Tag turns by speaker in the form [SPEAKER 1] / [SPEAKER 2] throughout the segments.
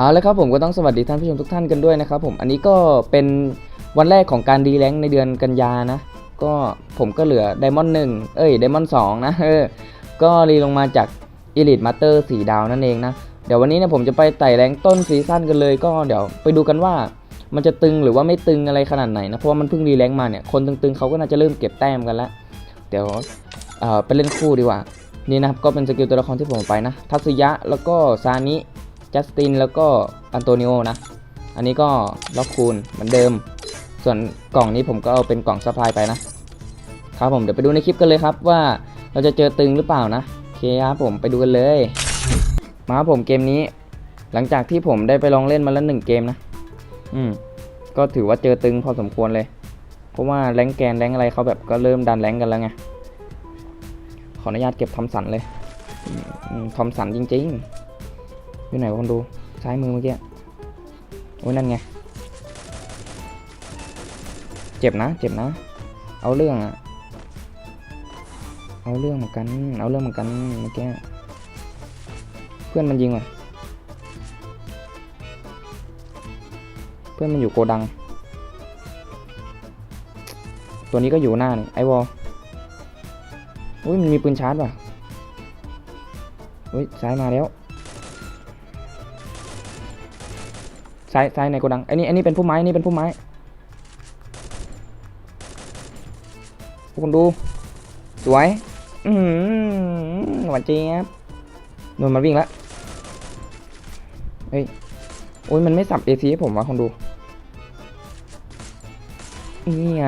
[SPEAKER 1] เอาละครับผมก็ต้องสวัสดีท่านผู้ชมทุกท่านกันด้วยนะครับผมอันนี้ก็เป็นวันแรกของการดีแลงในเดือนกันยานะ ก็ผมก็เหลือไดมอนด์หนึ่งเอ้ยไดมอนด์สองนะเออก็รีลงมาจาก Elite Master 4ดาวนั่นเองนะเดี๋ยววันนี้เนี่ยผมจะไปไต่แรงต้นซีซั่นกันเลยก็เดี๋ยวไปดูกันว่ามันจะตึงหรือว่าไม่ตึงอะไรขนาดไหนนะเพราะว่ามันเพิ่งรีแรงมาเนี่ยคนตึงๆเขาก็น่าจะเริ่มเก็บแต้มกันแล้วเดี๋ยวเอ่อไปเล่นคู่ดีกว่านี่นะครับก็เป็นสกิลตัวละครที่ผมไปนะทัศยะแล้วก็ซานิ จัสตินแล้วก็อันโตนิโอนะ อันนี้ก็ล็อกคูณเหมือนเดิม ส่วนกล่องนี้ผมก็เอาเป็นกล่องซัพพลายไปนะครับผมเดี๋ยวไปดูในคลิปกันเลยครับว่าเราจะเจอตึงหรือเปล่านะโอเคครับผมไปดูกันเลย มาครับผมเกมนี้ หลังจากที่ผมได้ไปลองเล่นมาแล้วหนึ่งเกมนะ อืมก็ถือว่าเจอตึงพอสมควรเลย เพราะว่าแรงแกนแรงอะไรเขาแบบก็เริ่มดันแรงกันแล้วไงขออนุญาตเก็บทอมสันเลยทอมสันจริง ๆ อยู่ไหนวะคนดูซ้ายมือเมื่อกี้โอ้ยนั่นไง เจ็บนะ เจ็บนะ เอาเรื่องอะเอาเรื่องเหมือนกัน เอาเรื่องเหมือนกันเมื่อกี้เพื่อนมันยิงว่ะเพื่อนมันอยู่โกดัง ตัวนี้ก็อยู่หน้านี่ไอวอลอุ้ยมันมีปืนชาร์จว่ะอุ้ยซ้ายมาแล้ว ซ้ายซ้ายในโกดังไอ้นี่ไอ้นี่เป็นผู้ไม้นี่เป็นผู้ไม้พวกคุณดูสวยอืมหวานเจี๊ยบนนมันวิ่งแล้วเฮ้ยโอ้ยมันไม่สับเอซีให้ผมวะคนดูนี่ไง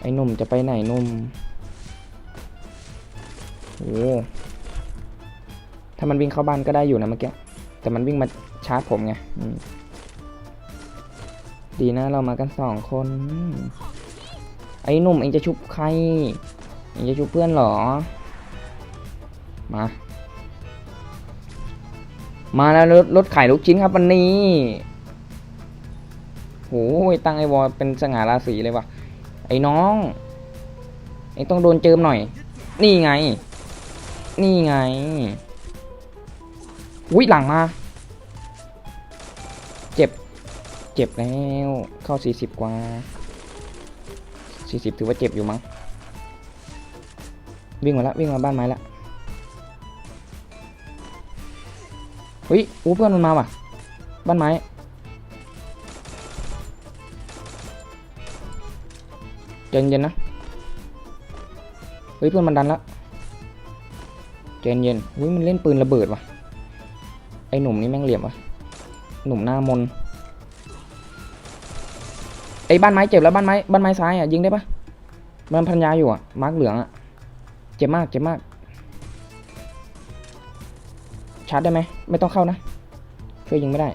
[SPEAKER 1] ไอ้หนุ่มจะไปไหนหนุ่มโอ้ถ้ามันวิ่งเข้าบ้านก็ได้อยู่นะเมื่อกี้แต่มันวิ่งมา ชาร์จผมไงดีนะเรามากันสองคน ไอ้หนุ่มเองจะชุบใคร เองจะชุบเพื่อนเหรอ มา มาแล้วรถรถขายลูกชิ้นครับวันนี้โหตั้งไอวอเป็นสง่าราศีเลยวะไอ้น้องเองต้องโดนเจิมหน่อย นี่ไง นี่ไง อุ้ยหลังมา เจ็บแล้ว เข้า 40 กว่า 40 ถือว่าเจ็บอยู่มั้ง วิ่งมาแล้ววิ่งมาบ้านไม้แล้วเฮ้ยอู้เพื่อนมันมาว่ะ บ้านไม้ เย็นเย็นนะ เฮ้ยเพื่อนมันดันละเย็นเย็นๆอุ้ยมันเล่นปืนระเบิดว่ะ ไอหนุ่มนี่แม่งเหลี่ยมว่ะ หนุ่มหน้ามน ไอ้บ้านไม้เจ็บแล้วบ้านไม้บ้านไม้ซ้ายอะยิงได้ปะบ้านพันยาอยู่อะมาร์กเหลืองอะเจ็บมากเจ็บมากชาร์จได้ไหมไม่ต้องเข้านะช่วยยิงไม่ได้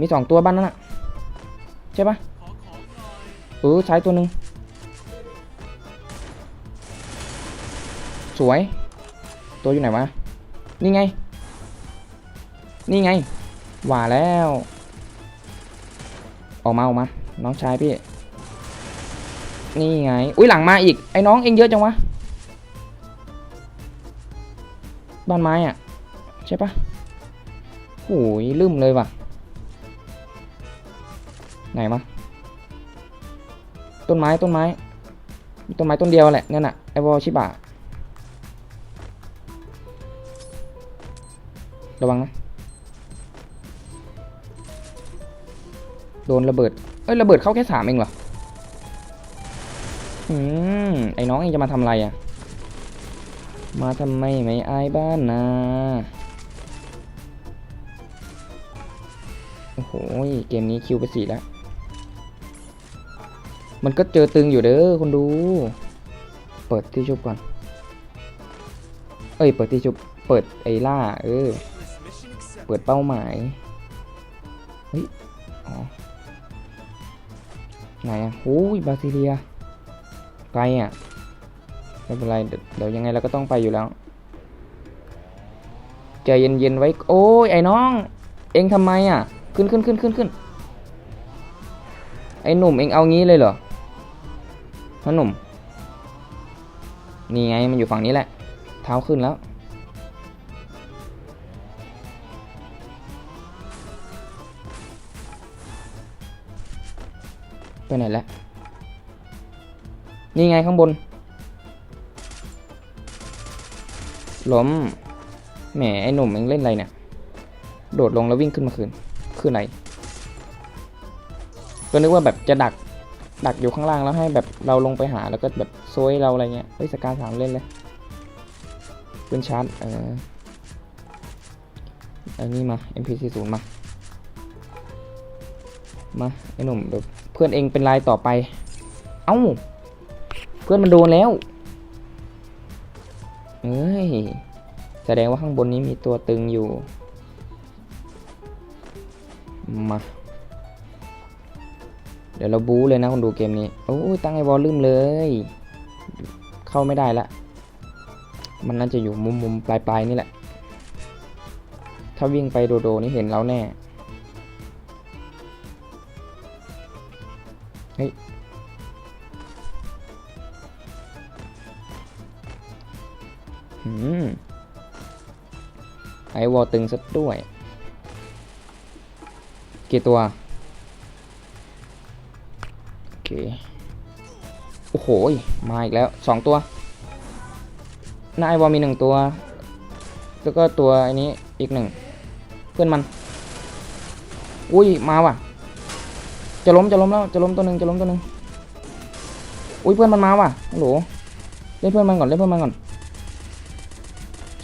[SPEAKER 1] มีสองตัวบ้านนั้นอะใช่ปะเออซ้ายตัวหนึ่งสวย ตัวอยู่ไหนวะ นี่ไง นี่ไง ว่าแล้ว ออกมาออกมา น้องชายพี่ นี่ไง อุ้ยหลังมาอีก ไอ้น้องเองเยอะจังวะ บ้านไม้อะใช่ปะโอ้ยลืมเลยว่ะ ไหนมาต้นไม้ต้นไม้ ต้นไม้ต้นเดียวแหละนั่นน่ะไอวอชิบะระวังนะ โดนระเบิด อ้ยระเบิดเข้าแค่สามเองเหรอ อืมไอ้น้องเองจะมาทำอะไรอะ มาทำไมไม่อายบ้านนะโอ้โหเกมนี้คิวไปสี่แล้ว มันก็เจอตึงอยู่เด้อคนดู เปิดที่ชุบก่อน เอ้ย เปิดที่ชุบ เปิดไอ้ล่า เออ เปิดเป้าหมาย เฮ้ย อ๋อ ไหนอะโอ้ยบาซิเลีย ไกลอะ ไม่เป็นไร เดี๋ยวยังไงเราก็ต้องไปอยู่แล้ว ใจเย็นๆไว้ โอ้ยไอ้น้อง เองทำไมอะ ขึ้นขึ้นขึ้นขึ้นขึ้น ไอ้หนุ่มเองเอางี้เลยเหรอพ่อหนุ่ม นี่ไงมันอยู่ฝั่งนี้แหละ เท้าขึ้นแล้ว ไปไหนแล้ว นี่ไงข้างบน ล้ม แหม ไอ้หนุ่มเองเล่นอะไรเนี่ย โดดลงแล้ววิ่งขึ้นมาคืน คือไหนก็นึกว่าแบบจะดัก ดักอยู่ข้างล่างแล้วให้แบบเราลงไปหาแล้วก็แบบโซยเราอะไรเงี้ย เฮ้ยสกาสามเล่นเลยเป็นชาร์จ เอออันนี้มา MP40 มา มา ไอ้หนุ่มเดี๋ยว พื่อนเองเป็นลายต่อไป เอ้า เพื่อนมันโดนแล้วเอ้ย แสดงว่าข้างบนนี้มีตัวตึงอยู่ มา เดี๋ยวเราบู๊เลยนะคนดูเกมนี้ โอ้ยตั้งไอวอลลืมเลย เข้าไม่ได้ละ มันน่าจะอยู่มุมมุมปลายปลายๆนี่แหละ ถ้าวิ่งไปโดโดนี่เห็นเราแน่ เฮ้ยหืมไอวอลตึงซะด้วย กี่ตัว โอเค โอ้โห มาอีกแล้วสองตัว หน้าไอวอลมีหนึ่งตัว แล้วก็ตัวอันนี้อีกหนึ่ง เพื่อนมัน อุ้ย มาว่ะ จะล้มจะล้มแล้วจะล้มตัวหนึ่งจะล้มตัวหนึ่งอุ้ยเพื่อนมันมาว่ะโหลเล่นเพื่อนมันก่อนเล่นเพื่อนมันก่อน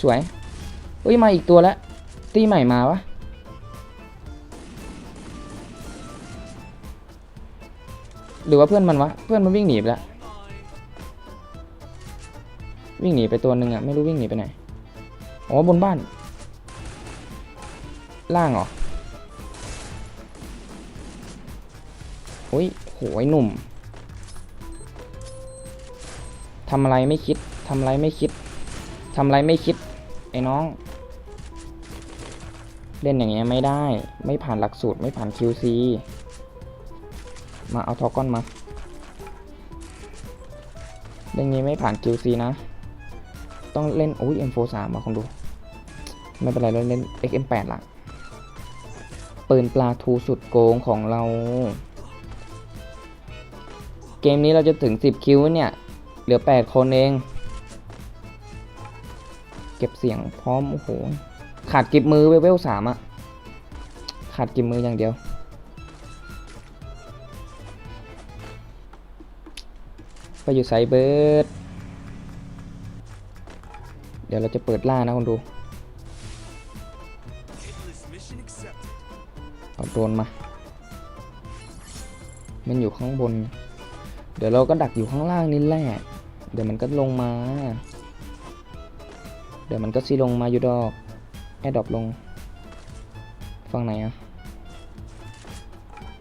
[SPEAKER 1] สวยเฮ้ยมาอีกตัวแล้วตีใหม่มาวะหรือว่าเพื่อนมันวะเพื่อนมันวิ่งหนีไปแล้ววิ่งหนีไปตัวหนึ่งอะไม่รู้วิ่งหนีไปไหนอ๋อบนบ้าน ล่างเหรอ อ้ยโหยหนุ่มทำอะไรไม่คิดทำอะไรไม่คิดทำอะไรไม่คิด ไอ้น้อง เล่นอย่างเงี้ยไม่ได้ ไม่ผ่านหลักสูตรไม่ผ่าน QC มาเอาทอก้อนมาเล่นงี้ไม่ผ่าน QC นะ ต้องเล่นโอ้ย M43 มาคงดู ไม่เป็นไรเราเล่น XM8 ละปืนปลาทูสุดโกงของเรา เกมนี้เราจะถึง 10 คิวเนี่ย เหลือ 8 คนเอง เก็บเสียงพร้อม โอ้โห ขาดกิบมือเวเวลสามอะขาดกิบมืออย่างเดียว ไปอยู่ไซเบิร์ด เดี๋ยวเราจะเปิดล่านะคนดูเอาโดนมา มันอยู่ข้างบน เดี๋ยวเราก็ดักอยู่ข้างล่างนี่แหละ เดี๋ยวมันก็ลงมา เดี๋ยวมันก็ซีลงมาอยู่ดอก แอร์ดรอปลง ฝั่งไหนอะ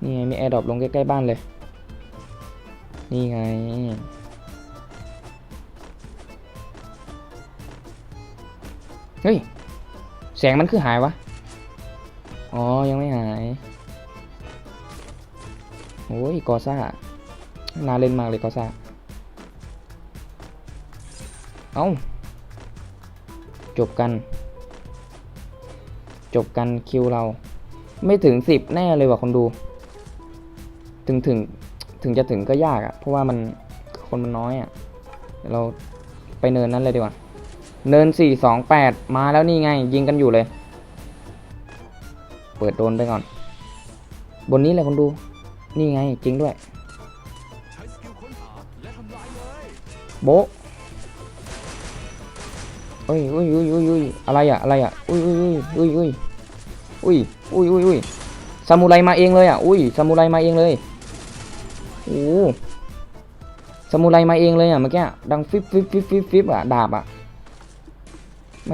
[SPEAKER 1] นี่ไงมีแอร์ดรอปลงใกล้ ๆ บ้านเลย นี่ไง เฮ้ย แสงมันคือหายวะ อ๋อ ยังไม่หาย โอ้ยกอซ่า น่าเล่นมากเลยกอซ่าเอ้า จบกัน จบกันคิวเรา ไม่ถึงสิบแน่เลยว่ะคนดู ถึงถึงถึงจะถึงก็ยากอะ่ะ เพราะว่ามันคนมันน้อยอะ่ะเดี๋ยวเราไปเนินนั้นเลยดีกว่า เนินสี่สองแปดมาแล้วนี่ไง ยิงกันอยู่เลย เปิดโดนไปก่อน บนนี้เลยคนดู นี่ไงจริงด้วย โบะเอ้ยอุ้ยอุ้ยอุ้ยอุ้ยอะไรอะอะไรอะอุ้ยอุ้ยอุ้ยอุ้ยอุ้ยอุ้ยอุ้ยอุ้ยอุ้ยซามูไรมาเองเลยอะอุ้ยซามูไรมาเองเลยโอ้ซามูไรมาเองเลยอะเมื่อกี้ดังฟิบฟิบฟิบฟิบฟิบอะดาบอะแหม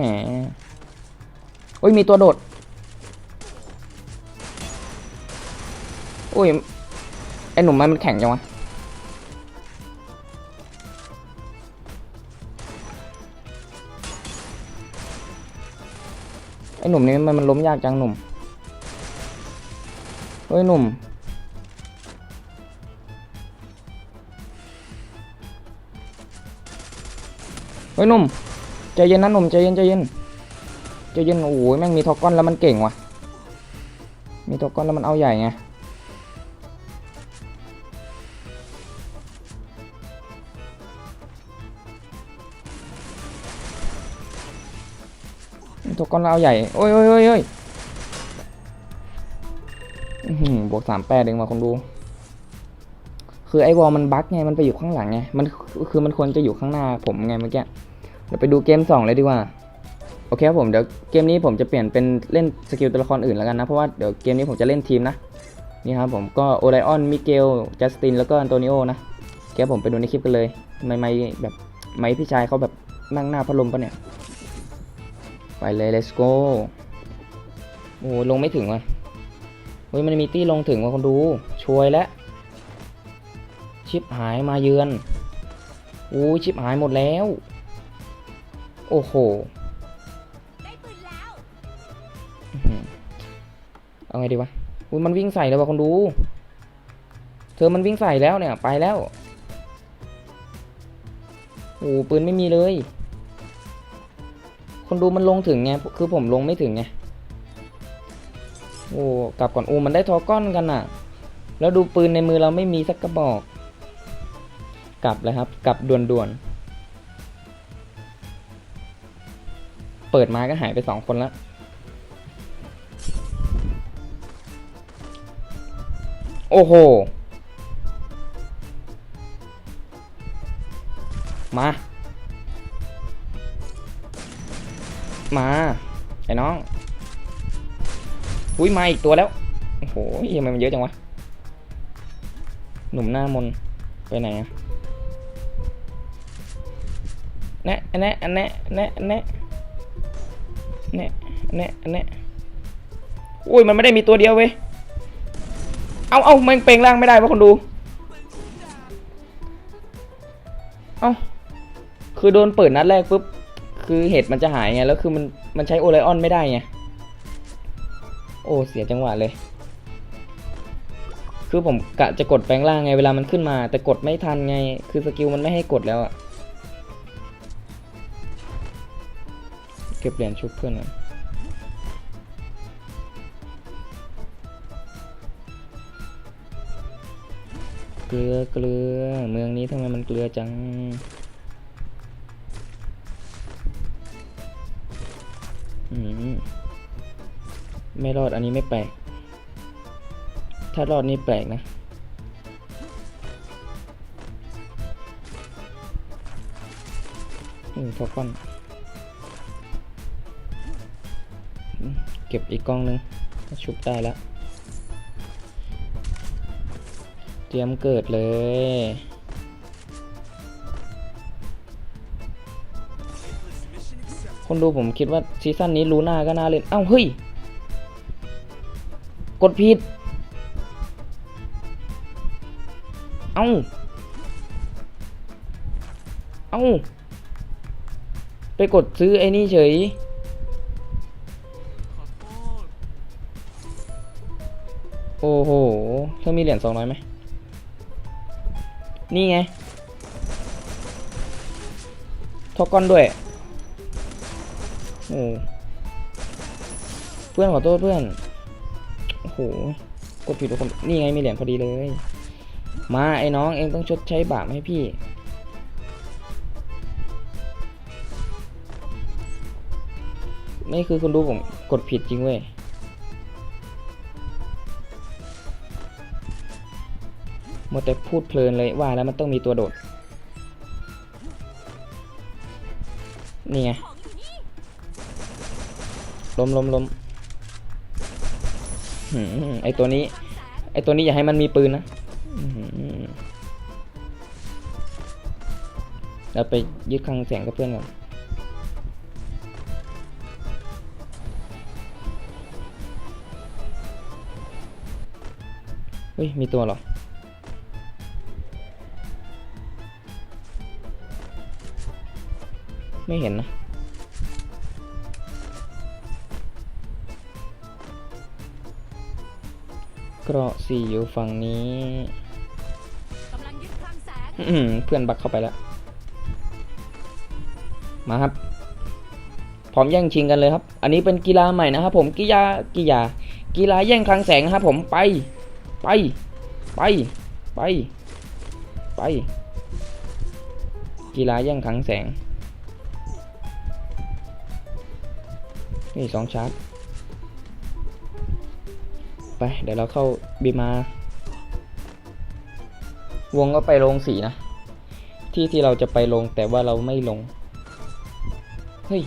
[SPEAKER 1] โอ้ยมีตัวโดดโอ้ยไอหนุ่มมันมันแข็งจังวะ ไอ้หนุ่มนี่มันมันล้มยากจังหนุ่ม เฮ้ยหนุ่ม เฮ้ยหนุ่มใจเย็นนะหนุ่มใจเย็นใจเย็นใจเย็นโอ้ยแม่งมีทอกก้อนแล้วมันเก่งว่ะ มีทอกก้อนแล้วมันเอาใหญ่ไง ก้อนเราใหญ่ โอ้ยโอ้ยโอ้ยโอ้ยบวกสามแปดเองมาคนดู คือไอ้วอลมันบั๊กไง มันไปอยู่ข้างหลังไง มันคือมันควรจะอยู่ข้างหน้าผมไงเมื่อกี้ เดี๋ยวไปดูเกมสองเลยดีกว่า โอเคครับผม เดี๋ยวเกมนี้ผมจะเปลี่ยนเป็นเล่นสกิลตัวละครอื่นแล้วกันนะ เพราะว่าเดี๋ยวเกมนี้ผมจะเล่นทีมนะ นี่ครับผมก็โอไลออน มิเกล จัสติน แล้วก็อันโตนิโอนะแกผมไปดูในคลิปกันเลยทำไมไม่แบบไม่พี่ชายเขาแบบนั่งหน้าพัดลมปะเนี่ย ไปเลย let's go โอ้ลงไม่ถึงว่ะเฮ้ยมันมีตี้ลงถึงว่ะคนดูช่วยแล้วชิปหายมาเยือนโอ้ยชิปหายหมดแล้ว โอ้โห
[SPEAKER 2] ได้ปืนแล้ว
[SPEAKER 1] อื้อหือเอาไงดีวะอุ้ยมันวิ่งใส่แล้วว่ะคนดู เธอมันวิ่งใส่แล้วเนี่ย ไปแล้วโอ้โหปืนไม่มีเลย คนดูมันลงถึงไงคือผมลงไม่ถึงไงโอ้กลับก่อนโอ้มันได้ทอก้อนกันน่ะแล้วดูปืนในมือเราไม่มีสักกระบอก กลับเลยครับ กลับด่วนๆ เปิดมาก็หายไปสองคนละโอ้โห มา มาไอ้น้อง อุ้ยมาอีกตัวแล้ว โอ้โหทำไมมันเยอะจังวะ หนุ่มหน้ามน ไปไหนอะแนะแนะแนะแนะแนะแนะแนะแนะอุ้ยมันไม่ได้มีตัวเดียวเว้ย เอาเอามันเปลงร่างไม่ได้วะคนดู เอาคือโดนเปิดนัดแรกปุ๊บ คือเห็ดมันจะหายไง แล้วคือมันมันใช้โอไลออนไม่ได้ไง โอ้เสียจังหวะเลย คือผมกะจะกดแปลงร่างไงเวลามันขึ้นมา แต่กดไม่ทันไง คือสกิลมันไม่ให้กดแล้วอะเก็บเหรียญชุบเพื่อนก่อนเกลือเกลือเมืองนี้ทำไมมันเกลือจัง ไม่รอดอันนี้ไม่แปลก ถ้ารอดนี่แปลกนะ อืมทอก้อนเก็บอีกกล้องนึงชุบได้แล้ว เตรียมเกิดเลย คนดูผมคิดว่าซีซั่นนี้ลูน่าก็น่าเล่น เอ้าเฮ้ย กดผิด เอ้า เอ้า ไปกดซื้อไอ้นี่เฉยโอ้โห เธอมีเหรียญสองร้อยไหม นี่ไง ทอกก้อนด้วย โอ้เพื่อนขอโทษเพื่อนโอ้โหกดผิดทุกคนนี่ไงมีเหรียญพอดีเลย มาไอ้น้องเองต้องชดใช้บาปให้พี่ไม่คือคุณดูผมกดผิดจริงเว้ยหมดแต่พูดเพลินเลยว่าแล้วมันต้องมีตัวโดด นี่ไง ล้มล้มล้มไอตัวนี้ ไอตัวนี้อย่าให้มันมีปืนนะเราไปยึดคลังแสงกับเพื่อนก่อนเฮ้ย มีตัวเหรอไม่เห็นนะ เกราะสี่อยู่ฝั่งนี้เพื่อนบักเข้าไปแล้ว มาครับ พร้อมแย่งชิงกันเลยครับ อันนี้เป็นกีฬาใหม่นะครับผมกีฬากีฬากีฬาแย่งคลังแสงนะครับผมไป ไป ไป ไป ไป กีฬาแย่งคลังแสงนี่สองชาร์จ ไป เดี๋ยวเราเข้าบีมา วงก็ไปลงสีนะ ที่ที่เราจะไปลงแต่ว่าเราไม่ลง เฮ้ย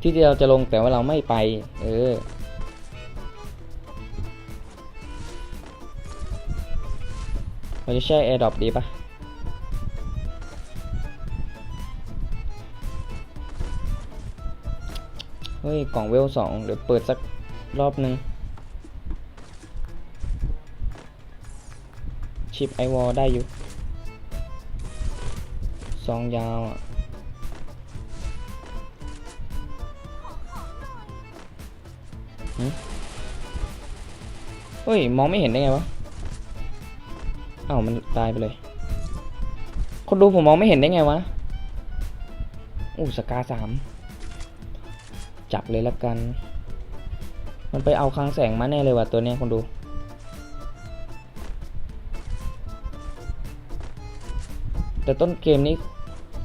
[SPEAKER 1] ที่ที่เราจะลงแต่ว่าเราไม่ไป เออ เราจะแช่ AirDrop ดีปะเฮ้ย กล่องเวลสองเดี๋ยวเปิดสักรอบนึง ชิปไอวอลได้อยู่ซองยาวอะเฮ้ย มองไม่เห็นได้ไงวะอ้าวมันตายไปเลย คนดูผมมองไม่เห็นได้ไงวะอู้สกาสามจับเลยละกัน มันไปเอาคลังแสงมาแน่เลยว่ะตัวเนี้ยคนดู แต่ต้นเกมนี้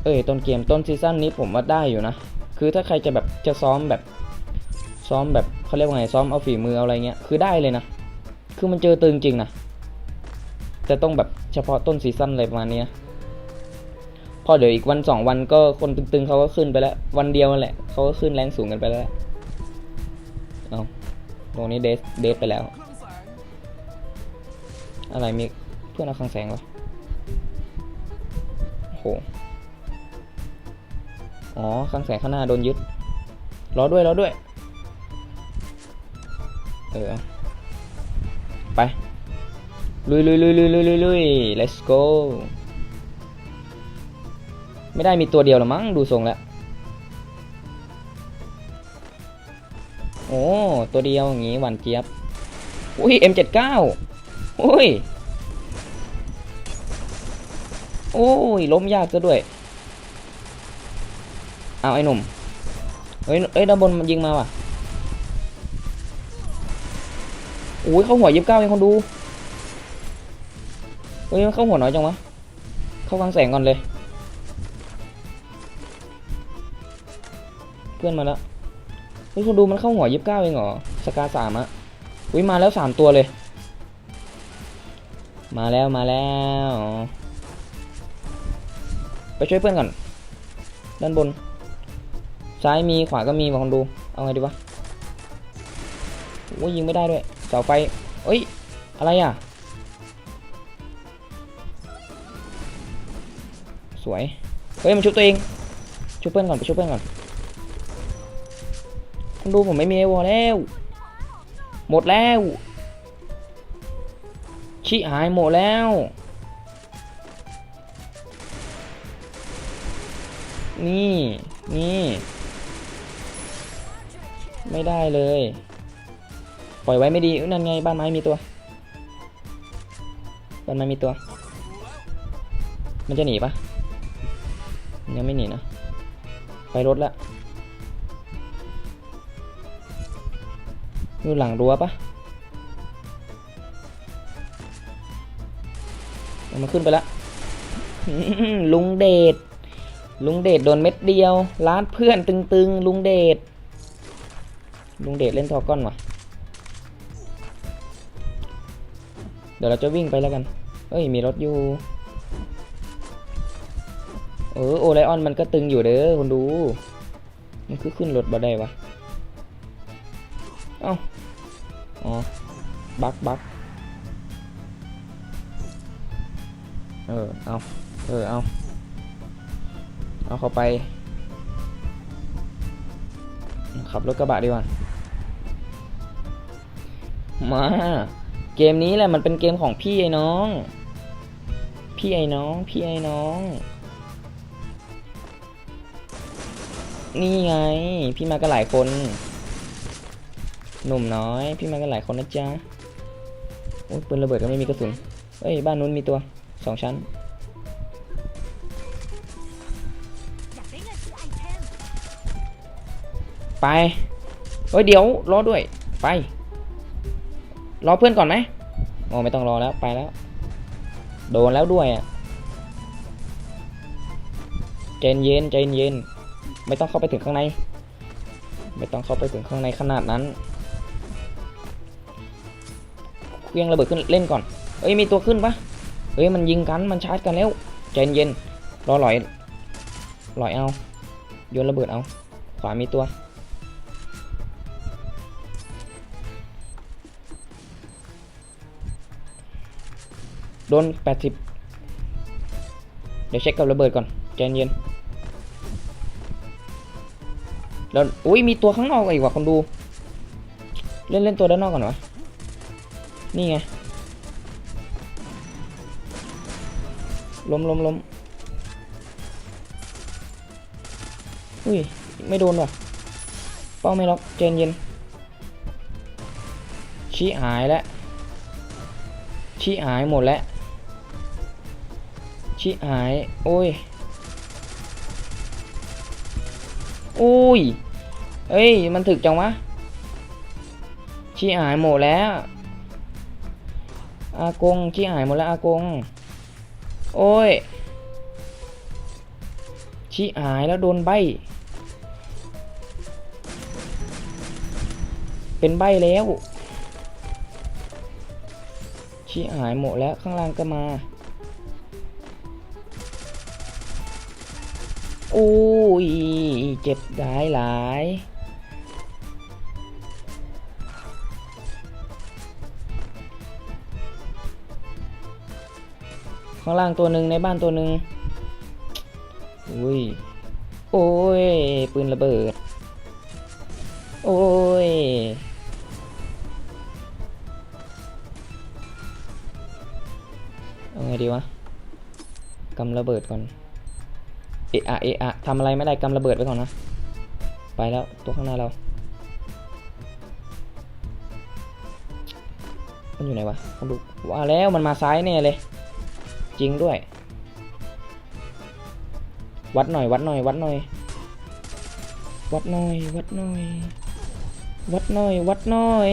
[SPEAKER 1] เอ้ยต้นเกมต้นซีซั่นนี้ผมว่าได้อยู่นะ คือถ้าใครจะแบบจะซ้อมแบบซ้อมแบบเขาเรียกว่าไงซ้อมเอาฝีมือเอาอะไรเงี้ยคือได้เลยนะ คือมันเจอตึงจริงนะแต่ต้องแบบเฉพาะต้นซีซั่นอะไรประมาณนี้นะพอเดี๋ยวอีกวันสองวันก็คนตึงๆเขาก็ขึ้นไปแล้ว วันเดียวนั่นแหละเขาก็ขึ้นแรงสูงกันไปแล้วเอาตรงนี้เดสเดสไปแล้ว อะไรมีเพื่อนเอาคลังแสงวะ โห อ๋อคลังแสงข้างหน้าโดนยึด รอด้วยรอด้วย เออ ไป ลุยลุยลุยลุยลุยลุยลุย let's go ไม่ได้มีตัวเดียวหรอมั้งดูทรงแล้ว โอ้ ตัวเดียวอย่างงี้หวานเจี๊ยบ อุ้ย M79 อุ้ย โอ้ยล้มยากซะด้วย เอาไอ้หนุ่ม เฮ้ยเอ้ยด้านบนมันยิงมาว่ะโอ้ยเข้าหัวยิบเก้าเองคนดูเฮ้ยเข้าหัวน้อยจังวะ เข้าฟังแสงก่อนเลย เพื่อนมาแล้วเฮ้ยคนดูมันเข้าหัวยิบเก้าเองเหรอ สกาสามอะอุ้ยมาแล้วสามตัวเลย มาแล้วมาแล้ว ไปช่วยเพื่อนก่อน ด้านบน ซ้ายมีขวาก็มีมาคนดู เอาไงดีวะโอ้ยยิงไม่ได้ด้วยเสาไฟเอ้ย อะไรอะ สวย เฮ้ยมันชุบตัวเอง ชุบเพื่อนก่อนไปชุบเพื่อนก่อนคนดูผมไม่มีไอวอลแล้ว หมดแล้ว ชิหายหมดแล้ว นี่ นี่ ไม่ได้เลย ปล่อยไว้ไม่ดีนั่นไงบ้านไม้มีตัว บ้านไม้มีตัว มันจะหนีปะยังไม่หนีนะ ไปรถละอยู่หลังรั้วปะมันขึ้นไปละอื้อหือลุงเดช ลุงเดชโดนเม็ดเดียวล้านเพื่อนตึงๆ ลุงเดชลุงเดชเล่นทอก้อนวะเดี๋ยวเราจะวิ่งไปแล้วกัน เอ้ยมีรถอยู่ เออโอไลออนมันก็ตึงอยู่เด้อคนดู มันคือขึ้นรถบ่ได้วะ เอ้า อ๋อ บักบักเออ เอา เออ เอา เอาเข้าไป ขับรถกระบะดีกว่า มา เกมนี้แหละมันเป็นเกมของพี่ไอ้น้อง พี่ไอ้น้อง พี่ไอ้น้อง นี่ไง พี่มากันหลายคน หนุ่มน้อย พี่มากันหลายคนนะจ๊ะโอ้ยปืนระเบิดก็ไม่มีกระสุนเอ้ย บ้านนู้นมีตัวสองชั้น
[SPEAKER 2] ไป
[SPEAKER 1] เฮ้ยเดี๋ยวรอด้วยไป รอเพื่อนก่อนไหมโอ้ไม่ต้องรอแล้วไปแล้ว โดนแล้วด้วยอะใจเย็นใจเย็นไม่ต้องเข้าไปถึงข้างใน ไม่ต้องเข้าไปถึงข้างในขนาดนั้นเครื่องระเบิดขึ้นเล่นก่อนเอ้ยมีตัวขึ้นปะเอ้ยมันยิงกันมันชาร์จกันแล้วใจเย็นรอหลอยหลอยเอาโยนระเบิดเอา ขวามีตัว โดน 80 เดี๋ยวเช็คกับระเบิดก่อนใจเย็นแล้วอุ้ยมีตัวข้างนอกอีกว่ะคนดู เล่นเล่นตัวด้านนอกก่อนวะนี่ไงล้มล้มล้มอุ้ย ไม่โดนว่ะ เป้าไม่ล็อกใจนเย็น ชี้หายแล้ว ชี้หายหมดแล้ว ชี้หาย โอ้ยโอ้ย เอ้ย มันถึกจังวะชี้หายหมดแล้ว อากงชี้หายหมดแล้วอากง โอ้ยชี้หายแล้วโดนใบ เป็นใบแล้วชี้หายหมดแล้วข้างล่างก็มา โอ้ย เจ็บหลายหลายข้างล่างตัวหนึ่งในบ้านตัวหนึ่งอุ้ย โอ้ย ปืนระเบิด โอ้ย เอาไงดีวะ กำระเบิดก่อน เอะอะเอะอะทำอะไรไม่ได้กำระเบิดไว้ก่อนนะ ไปแล้วตัวข้างหน้าเรา มันอยู่ไหนวะมาดูว่าแล้วมันมาซ้ายแน่เลย จริงด้วย วัดหน่อย วัดหน่อย วัดหน่อย วัดหน่อย วัดหน่อย วัดหน่อย วัดหน่อย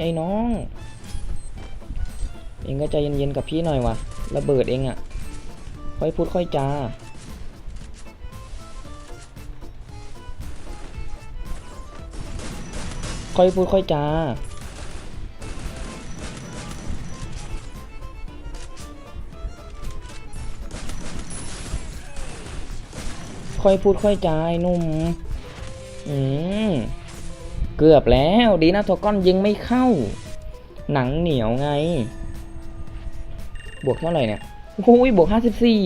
[SPEAKER 1] ไอ้น้อง เองก็ใจเย็นๆกับพี่หน่อยวะระเบิดเองอะค่อยพูดค่อยจา ค่อยพูดค่อยจาค่อยพูดค่อยจาไอ้หนุ่ม อืม เกือบแล้ว ดีนะทอก้อนยิงไม่เข้า หนังเหนียวไง บวกเท่าไหร่เนี่ยโอ้ยบวกห้าสิบสี่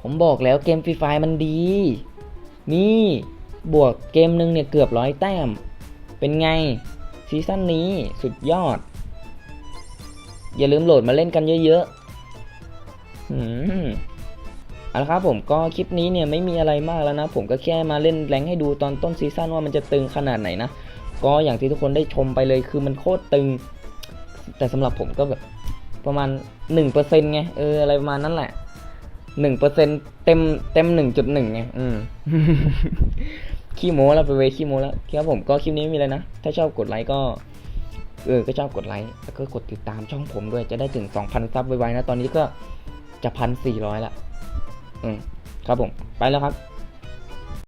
[SPEAKER 1] ผมบอกแล้วเกมฟรีไฟมันดี นี่ บวกเกมหนึ่งเนี่ยเกือบร้อยแต้ม เป็นไงซีซั่นนี้สุดยอด อย่าลืมโหลดมาเล่นกันเยอะๆอืมเอาละครับผมก็คลิปนี้เนี่ยไม่มีอะไรมากแล้วนะ ผมก็แค่มาเล่นแรงให้ดูตอนต้นซีซั่นว่ามันจะตึงขนาดไหนนะ ก็อย่างที่ทุกคนได้ชมไปเลยคือมันโคตรตึง แต่สำหรับผมก็แบบประมาณหนึ่งเปอร์เซ็นไงเอออะไรประมาณนั้นแหละหนึ่งเปอร์เซ็นเต็มเต็มหนึ่งจุดหนึ่งไงอืม ขี้โม้แล้วไปเวยขี้โม้แล้วครับผมก็คลิปนี้ไม่มีอะไรนะ ถ้าชอบกดไลค์ก็เออก็ชอบกดไลค์แล้วก็กดติดตามช่องผมด้วยจะได้ถึง 2,000 ซับไวๆนะ ตอนนี้ก็จะพันสี่ร้อยละ อืม ครับผม ไปแล้วครับ